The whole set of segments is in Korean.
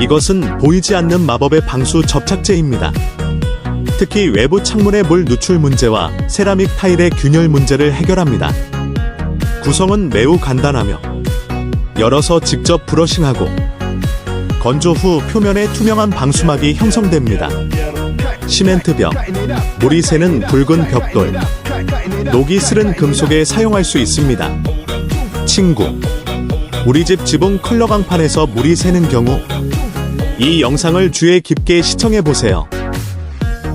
이것은 보이지 않는 마법의 방수 접착제입니다. 특히 외부 창문의 물 누출 문제와 세라믹 타일의 균열 문제를 해결합니다. 구성은 매우 간단하며 열어서 직접 브러싱하고 건조 후 표면에 투명한 방수막이 형성됩니다. 시멘트 벽, 물이 새는 붉은 벽돌, 녹이 슬은 금속에 사용할 수 있습니다. 친구, 우리 집 지붕 컬러 강판에서 물이 새는 경우 이 영상을 주의 깊게 시청해 보세요.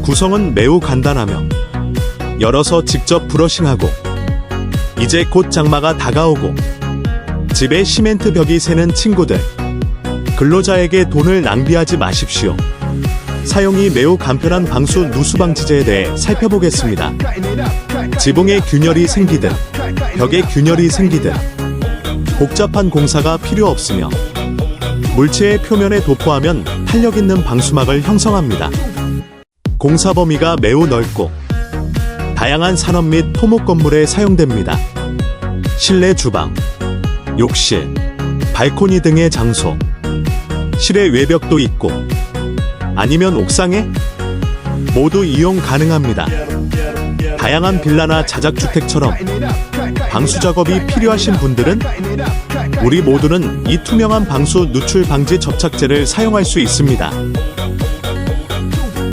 구성은 매우 간단하며 열어서 직접 브러싱하고 이제 곧 장마가 다가오고 집에 시멘트 벽이 새는 친구들 근로자에게 돈을 낭비하지 마십시오. 사용이 매우 간편한 방수 누수 방지제에 대해 살펴보겠습니다. 지붕에 균열이 생기든 벽에 균열이 생기든 복잡한 공사가 필요 없으며 물체의 표면에 도포하면 탄력 있는 방수막을 형성합니다. 공사 범위가 매우 넓고 다양한 산업 및 토목 건물에 사용됩니다. 실내 주방, 욕실, 발코니 등의 장소, 실외 외벽도 있고 아니면 옥상에 모두 이용 가능합니다. 다양한 빌라나 자작주택처럼 방수 작업이 필요하신 분들은 우리 모두는 이 투명한 방수 누출 방지 접착제를 사용할 수 있습니다.